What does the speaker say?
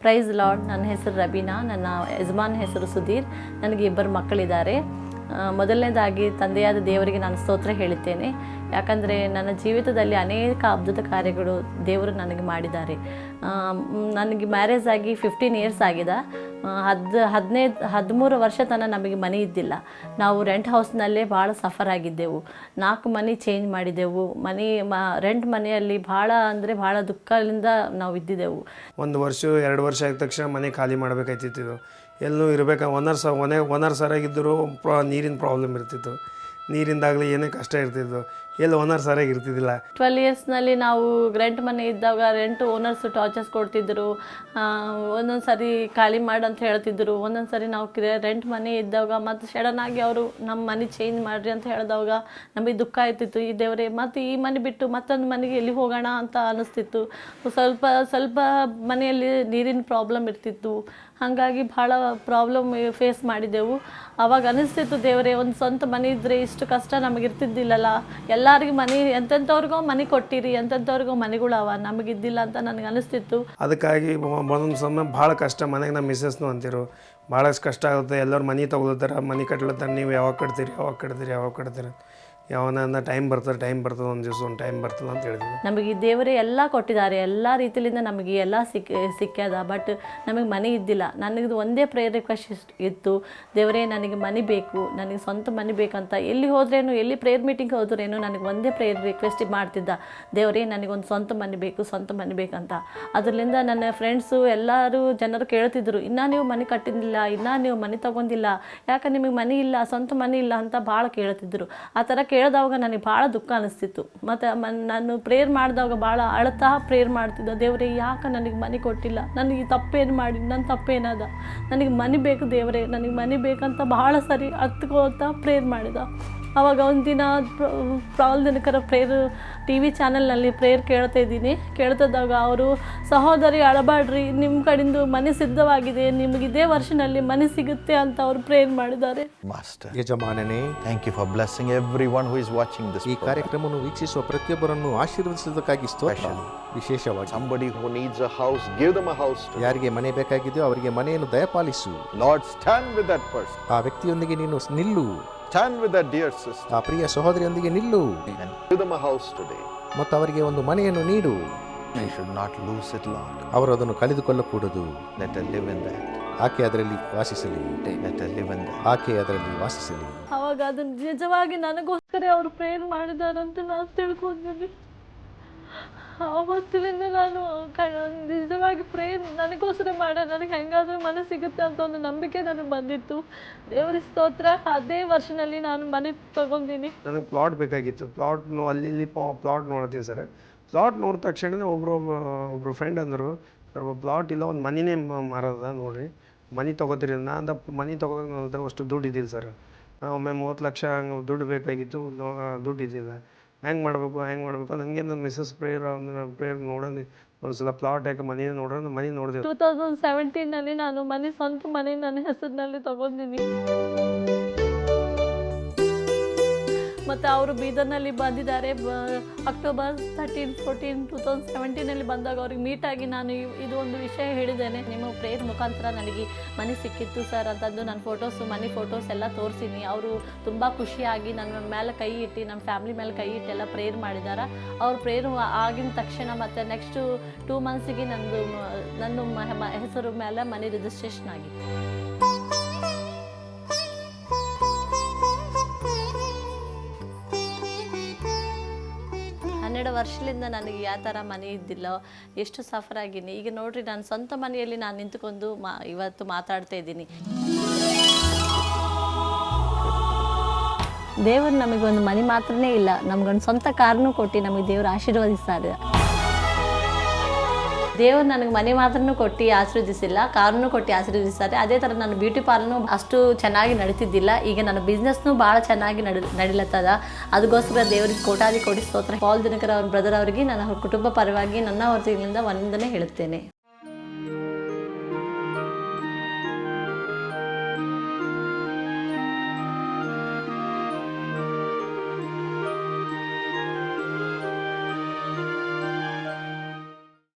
Price lord ನನ್ನ ಹೆಸರು ರಬೀನಾ. ನನ್ನ ಯಜಮಾನ್ ಹೆಸರು ಸುಧೀರ್. ನನಗೆ ಇಬ್ಬರು ಮಕ್ಕಳಿದ್ದಾರೆ. ಮೊದಲನೇದಾಗಿ ತಂದೆಯಾದ ದೇವರಿಗೆ ನಾನು ಸ್ತೋತ್ರ ಹೇಳುತ್ತೇನೆ. ಯಾಕಂದರೆ ನನ್ನ ಜೀವಿತದಲ್ಲಿ ಅನೇಕ ಅದ್ಭುತ ಕಾರ್ಯಗಳು ದೇವರು ನನಗೆ ಮಾಡಿದ್ದಾರೆ. ನನಗೆ ಮ್ಯಾರೇಜ್ ಆಗಿ ಫಿಫ್ಟೀನ್ ಇಯರ್ಸ್ ಆಗಿದೆ. ಹದ್ ಹದಿನೈದು ಹದಿಮೂರು ವರ್ಷ ತನಕ ನಮಗೆ ಮನೆ ಇದ್ದಿಲ್ಲ. ನಾವು ರೆಂಟ್ ಹೌಸ್ನಲ್ಲೇ ಭಾಳ ಸಫರ್ ಆಗಿದ್ದೆವು. ನಾಲ್ಕು ಮನೆ ಚೇಂಜ್ ಮಾಡಿದೆವು. ಮನೆ, ಮ ರೆಂಟ್ ಮನೆಯಲ್ಲಿ ಭಾಳ ಅಂದರೆ ಭಾಳ ದುಃಖದಿಂದ ನಾವು ಇದ್ದಿದ್ದೆವು. ಒಂದು ವರ್ಷ, ಎರಡು ವರ್ಷ ಆದ ತಕ್ಷಣ ಮನೆ ಖಾಲಿ ಮಾಡಬೇಕಾಯ್ತಿತ್ತು ಎಲ್ಲೂ ಇರಬೇಕು? ಓನರ್ ಸ, ಒನೆ ಓನರ್ ಸರಿಯಾಗಿದ್ದರೂ ಪ್ರಾ, ನೀರಿನ ಪ್ರಾಬ್ಲಮ್ ಇರ್ತಿತ್ತು. ನೀರಿಂದಾಗಲಿ ಏನೇ ಕಷ್ಟ ಇರ್ತಿತ್ತು. ಎಲ್ಲಿ ಓನರ್ ಸರಿಯಾಗಿ ಇರ್ತಿದ್ದಿಲ್ಲ. ಟ್ವೆಲ್ ಇಯರ್ಸ್ನಲ್ಲಿ ನಾವು ರೆಂಟ್ ಮನೆ ಇದ್ದಾಗ ರೆಂಟ್ ಓನರ್ಸ್ ಟಾರ್ಚರ್ಸ್ ಕೊಡ್ತಿದ್ರು. ಒಂದೊಂದು ಸರಿ ಖಾಲಿ ಮಾಡಿ ಅಂತ ಹೇಳ್ತಿದ್ರು. ಒಂದೊಂದು ಸರಿ ನಾವು ರೆಂಟ್ ಮನೆ ಇದ್ದಾಗ ಮತ್ತು ಸಡನ್ ಆಗಿ ಅವರು ನಮ್ಮ ಮನೆ ಚೇಂಜ್ ಮಾಡಿರಿ ಅಂತ ಹೇಳಿದಾಗ ನಮಗೆ ದುಃಖ ಆಯ್ತಿತ್ತು ಈ ದೇವರೇ, ಮತ್ತು ಈ ಮನೆ ಬಿಟ್ಟು ಮತ್ತೊಂದು ಮನೆಗೆ ಎಲ್ಲಿ ಹೋಗೋಣ ಅಂತ ಅನಿಸ್ತಿತ್ತು. ಸ್ವಲ್ಪ ಸ್ವಲ್ಪ ಮನೆಯಲ್ಲಿ ನೀರಿನ ಪ್ರಾಬ್ಲಮ್ ಇರ್ತಿತ್ತು. ಹಾಗಾಗಿ ಭಾಳ ಪ್ರಾಬ್ಲಮ್ ಫೇಸ್ ಮಾಡಿದೆವು. ಅವಾಗ ಅನಿಸ್ತಿತ್ತು, ದೇವರೇ, ಒಂದು ಸ್ವಂತ ಮನೆ ಇದ್ದರೆ ಇಷ್ಟು ಕಷ್ಟ ನಮಗೆ ಇರ್ತಿದ್ದಿಲ್ಲಲ್ಲ ಎಲ್ಲರಿಗೂ ಮನೆ, ಎಂತೆಂಥವ್ರಿಗೋ ಮನೆ ಕೊಟ್ಟಿರಿ, ಎಂತೆಂಥವ್ರಿಗೋ ಮನೆಗಳವ, ನಮಗಿದ್ದಿಲ್ಲ ಅಂತ ನನಗೆ ಅನಿಸ್ತಿತ್ತು. ಅದಕ್ಕಾಗಿ ಒಂದೊಂದು ಸಮಯ ಭಾಳ ಕಷ್ಟ, ಮನೆಗೆ ನಮ್ಮ ಮಿಸ್ಸಸ್ನು ಅಂತಿರು. ಭಾಳಷ್ಟು ಕಷ್ಟ ಆಗುತ್ತೆ, ಎಲ್ಲರೂ ಮನೆ ತೊಗೊಳತ್ತಾರ ಮನೆ ಕಟ್ಲತ್ತಾರ ನೀವು ಯಾವಾಗ ಕಟ್ತೀರಿ ಯಾವಾಗ ಕಟ್ತೀರಿ ಯಾವಾಗ ಕಟ್ತೀರಿ ಯಾವನ ಟೈಮ್ ಬರ್ತದೆ ಟೈಮ್ ಬರ್ತದೆ, ಒಂದು ದಿವಸ ಒಂದು ಟೈಮ್ ಬರ್ತದೆ ಅಂತ ಹೇಳಿದ್ವಿ. ನಮಗೆ ದೇವರೇ ಎಲ್ಲ ಕೊಟ್ಟಿದ್ದಾರೆ, ಎಲ್ಲ ರೀತಿಯಿಂದ ನಮಗೆ ಎಲ್ಲ ಸಿಕ್, ಸಿಕ್ಕ್ಯದ ಬಟ್ ನಮಗೆ ಮನೆ ಇದ್ದಿಲ್ಲ. ನನಗೆ ಒಂದೇ ಪ್ರೇಯರ್ ರಿಕ್ವೆಸ್ಟ್ ಇತ್ತು, ದೇವರೇ ನನಗೆ ಮನೆ ಬೇಕು, ನನಗೆ ಸ್ವಂತ ಮನೆ ಬೇಕಂತ. ಎಲ್ಲಿ ಹೋದ್ರೇನು, ಎಲ್ಲಿ ಪ್ರೇಯರ್ ಮೀಟಿಂಗ್ ಹೋದ್ರೇನು ನನಗೆ ಒಂದೇ ಪ್ರೇಯರ್ ರಿಕ್ವೆಸ್ಟ್ ಮಾಡ್ತಿದ್ದ. ದೇವರೇ ನನಗೊಂದು ಸ್ವಂತ ಮನೆ ಬೇಕು, ಸ್ವಂತ ಮನೆ ಬೇಕಂತ. ಅದರಿಂದ ನನ್ನ ಫ್ರೆಂಡ್ಸು ಎಲ್ಲರೂ ಜನರು ಕೇಳ್ತಿದ್ರು, ಇನ್ನೂ ನೀವು ಮನೆ ಕಟ್ಟಿದ್ದಿಲ್ಲ, ಇನ್ನೂ ನೀವು ಮನೆ ತಗೊಂಡಿಲ್ಲ, ಯಾಕೆ ನಿಮಗೆ ಮನೆ ಇಲ್ಲ, ಸ್ವಂತ ಮನೆ ಇಲ್ಲ ಅಂತ ಭಾಳ ಕೇಳ್ತಿದ್ರು. ಆ ಥರ ಕೇಳಿದವಾಗ ನನಗೆ ಭಾಳ ದುಃಖ ಅನಿಸ್ತಿತ್ತು. ಮತ್ತು ನಾನು ಪ್ರೇಯರ್ ಮಾಡಿದಾಗ ಭಾಳ ಅಳತಾ ಪ್ರೇಯರ್ ಮಾಡ್ತಿದ್ದ. ದೇವರೇ, ಯಾಕೆ ನನಗೆ ಮನೆ ಕೊಟ್ಟಿಲ್ಲ? ನನಗೆ ತಪ್ಪೇನು ಮಾಡಿ, ನನ್ನ ತಪ್ಪೇನದ? ನನಗೆ ಮನೆ ಬೇಕು ದೇವರೇ, ನನಗೆ ಮನೆ ಬೇಕಂತ ಭಾಳ ಸರಿ ಹತ್ಕೋತ ಪ್ರೇಯರ್ ಮಾಡಿದ. ಅವಾಗ ಒಂದಿನ ಪ್ರಾಲ್ದನಕರ ಪ್ರೇಯರ್ ಟಿ ವಿ ಚಾನಲ್ನಲ್ಲಿ ಪ್ರೇಯರ್ ಕೇಳ್ತಾ ಇದ್ದೀನಿ. ಕೇಳ್ತಿದ್ದಾಗ ಅವರು ಸಹೋದರಿ ಅಳಬಾಡ್ರಿ ನಿಮ್ಮ ಕಡೆಯಿಂದ ಮನೆ ಸಿದ್ಧವಾಗಿದೆ ನಿಮಗೆ ಇದೇ ವರ್ಷನಲ್ಲಿ ಮನೆ ಸಿಗುತ್ತೆ ಅಂತ ಅವರು ಪ್ರೇಯರ್ ಮಾಡಿದ್ದಾರೆ. Master ಯಜಮಾನನೇ thank you for blessing everyone who is watching this ಈ ಕಾರ್ಯಕ್ರಮವನ್ನು ವೀಕ್ಷಿಸುವ ಪ್ರತಿಯೊಬ್ಬರನ್ನು ಆಶೀರ್ವದಿಸುವುದಕ್ಕಾಗಿ ಸ್ತೋತ್ರ. ವಿಶೇಷವಾಗಿ Somebody who needs a house give them a house. ಯಾರಿಗೆ ಮನೆ ಬೇಕಾಗಿದೆಯೋ ಅವರಿಗೆ ಮನೆಯನ್ನು ದಯಪಾಲಿಸು. Lord stand with that person ಆ ವ್ಯಕ್ತಿಯೊಂದಿಗೆ ನೀನು ನಿಲ್ಲು. Stand with that dear sister ಆ ಪ್ರಿಯ ಸಹೋದರಿಯೊಂದಿಗೆ ನಿಲ್ಲು give them a house today. ಮತ್ತು ಅವರಿಗೆ ಒಂದು ಮನೆಯನ್ನು ನೀಡು They should not lose it, Lord. ಅವರು ಅದನ್ನು ಕಳೆದುಕೊಳ್ಳಕೂಡದು Let her live in that. ಆಕೆ ಅದರಲ್ಲಿ ವಾಸಿಸಲಿ Let her live in that. ಆಕೆ ಅದರಲ್ಲಿ ವಾಸಿಸಲಿ ಅವಾಗ ಅದನ್ನ ನಿಜವಾಗಿ ನನಗೋಸ್ಕರ ಅವರು ಪ್ರೇರ್ ಮಾಡಿದಾರಂತ ನಾನು ತಿಳ್ಕೊಂಡಿದ್ದೀನಿ ಆವತ್ತಿನಿಂದ ನಾನು, ಕ- ನಿಜವಾಗಿ ಪ್ರೇಯರ್ ನನಗೋಸ್ಕರ ಮಾಡ, ನನಗೆ ಹೆಂಗಾದ್ರೂ ಮನೆ ಸಿಗುತ್ತೆ ಅಂತ ಒಂದು ನಂಬಿಕೆ ನನಗೆ ಬಂದಿತ್ತು. ದೇವರ ಸ್ತೋತ್ರ. ಅದೇ ವರ್ಷನಲ್ಲಿ ನಾನು ಮನೆ ತಗೊಂಡಿನಿ. ನನಗೆ ಪ್ಲಾಟ್ ಬೇಕಾಗಿತ್ತು. ಪ್ಲಾಟ್ ಅಲ್ಲಿ, ಇಲ್ಲಿ ಪ್ಲಾಟ್ ನೋಡ್ತೀವಿ ಸರ್. ಪ್ಲಾಟ್ ನೋಡಿದ ತಕ್ಷಣನೇ ಒಬ್ರು ಒಬ್ಬರು ಫ್ರೆಂಡ್ ಅಂದರು ಪ್ಲಾಟ್ ಇಲ್ಲ, ಒಂದು ಮನಿನೇ ಮ- ಮಾರದ, ನೋಡ್ರಿ. ಮನೆ ತೊಗೋತೀರಿ. ನಾನು ಅಂದ, ಮನೆ ತೊಗೋದ್ರೆ ಅಷ್ಟು ದುಡ್ಡು ಇದ್ದಿಲ್ಲ ಸರ್. ಒಮ್ಮೆ ಮೂವತ್ತು ಲಕ್ಷ ಹಂಗೆ ದುಡ್ಡು ಬೇಕಾಗಿತ್ತು ದುಡ್ಡು ಇದ್ದಿಲ್ಲ. ಹೆಂಗೆ ಮಾಡಬೇಕು ಹೆಂಗೆ ಮಾಡಬೇಕು ನನಗೆ ನನ್ನ ಮಿಸ್ಸಸ್ ಪ್ರೇಯರ್ ಪ್ರೇಯರ್ ನೋಡೋದು ಒಂದು ಸಲ ಪ್ಲಾಟ್ ಯಾಕೆ ಮನೆ ನೋಡೋಣ ಮನೆ ನೋಡಿದೆ ಟೂ ತೌಸಂಡ್ ಸೆವೆಂಟೀನಲ್ಲಿ ನಾನು ಮನೆ, ಸ್ವಂತ ಮನೆ ನನ್ನ ಹೆಸರಿನಲ್ಲಿ ತಗೊಂಡಿನಿ ಮತ್ತು ಅವರು ಬೀದರ್ನಲ್ಲಿ ಬಂದಿದ್ದಾರೆ. October thirteen fourteen two thousand ಸೆವೆಂಟೀನಲ್ಲಿ ಬಂದಾಗ ಅವ್ರಿಗೆ ಮೀಟಾಗಿ ನಾನು ಇದು ಒಂದು ವಿಷಯ ಹೇಳಿದ್ದೇನೆ. ನಿಮ್ಮ ಪ್ರೇಯರ್ ಮುಖಾಂತರ ನನಗೆ ಮನೆ ಸಿಕ್ಕಿತ್ತು ಸರ್ ಅಂತಂದು ನನ್ನ ಫೋಟೋಸು ಮನೆ ಫೋಟೋಸ್ ಎಲ್ಲ ತೋರಿಸಿನಿ. ಅವರು ತುಂಬ ಖುಷಿಯಾಗಿ ನನ್ನ ಮೇಲೆ ಕೈ ಇಟ್ಟು, ನಮ್ಮ ಫ್ಯಾಮಿಲಿ ಮೇಲೆ ಕೈ ಇಟ್ಟು ಎಲ್ಲ ಪ್ರೇಯರ್ ಮಾಡಿದ್ದಾರೆ ಅವ್ರ ಪ್ರೇಯರ್ ಆಗಿನ ತಕ್ಷಣ ಮತ್ತು ನೆಕ್ಸ್ಟು ಟೂ ಮಂತ್ಸಿಗೆ ನಂದು ನನ್ನ ಹೆಸರು ಮೇಲೆ ಮನೆ ರಿಜಿಸ್ಟ್ರೇಷನ್ ಆಗಿತ್ತು. ವರ್ಷದಿಂದ ನನಗೆ ಯಾವ ಥರ ಮನೆ ಇದ್ದಿಲ್ಲೋ, ಎಷ್ಟು ಸಫರ್ ಆಗಿನಿ ಈಗ ನೋಡ್ರಿ, ನಾನು ಸ್ವಂತ ಮನೆಯಲ್ಲಿ ನಾನು ನಿಂತ್ಕೊಂಡು ಮಾ, ಇವತ್ತು ಮಾತಾಡ್ತಾ ಇದ್ದೀನಿ. ದೇವರು ನಮಗೊಂದು ಮನೆ ಮಾತ್ರನೇ ಇಲ್ಲ, ನಮ್ಗೊಂದು ಸ್ವಂತ ಕಾರನ್ನು ಕೊಟ್ಟು ನಮಗೆ ದೇವರು ಆಶೀರ್ವದಿಸ್ತಾರೆ. ದೇವರು ನನಗೆ ಮನೆ ಮಾತ್ರನೂ ಕೊಟ್ಟು ಆಶೀರ್ವದಿಸಿಲ್ಲ, ಕಾರನ್ನು ಕೊಟ್ಟು ಆಶೀರ್ವದಿಸ್ತಾರೆ ಅದೇ ಥರ ನಾನು ಬ್ಯೂಟಿ ಪಾರ್ಲರ್ನು ಅಷ್ಟು ಚೆನ್ನಾಗಿ ನಡೀತಿದ್ದಿಲ್ಲ. ಈಗ ನನ್ನ ಬಿಸ್ನೆಸ್ನು ಭಾಳ ಚೆನ್ನಾಗಿ ನಡಿ, ನಡಿಲತ್ತದ. ಅದಕ್ಕೋಸ್ಕರ ದೇವರಿಗೆ ಕೋಟಾದಿ ಕೋಟಿ ಸ್ತೋತ್ರ. ಪಾಲ್ ದಿನಕರ ಅವ್ರ ಬ್ರದರ್ ಅವರಿಗೆ, ನನ್ನ ಕುಟುಂಬ ಪರವಾಗಿ ನನ್ನ ಹೊರತಿಗಳಿಂದ ವಂದನೆ ಹೇಳುತ್ತೇನೆ.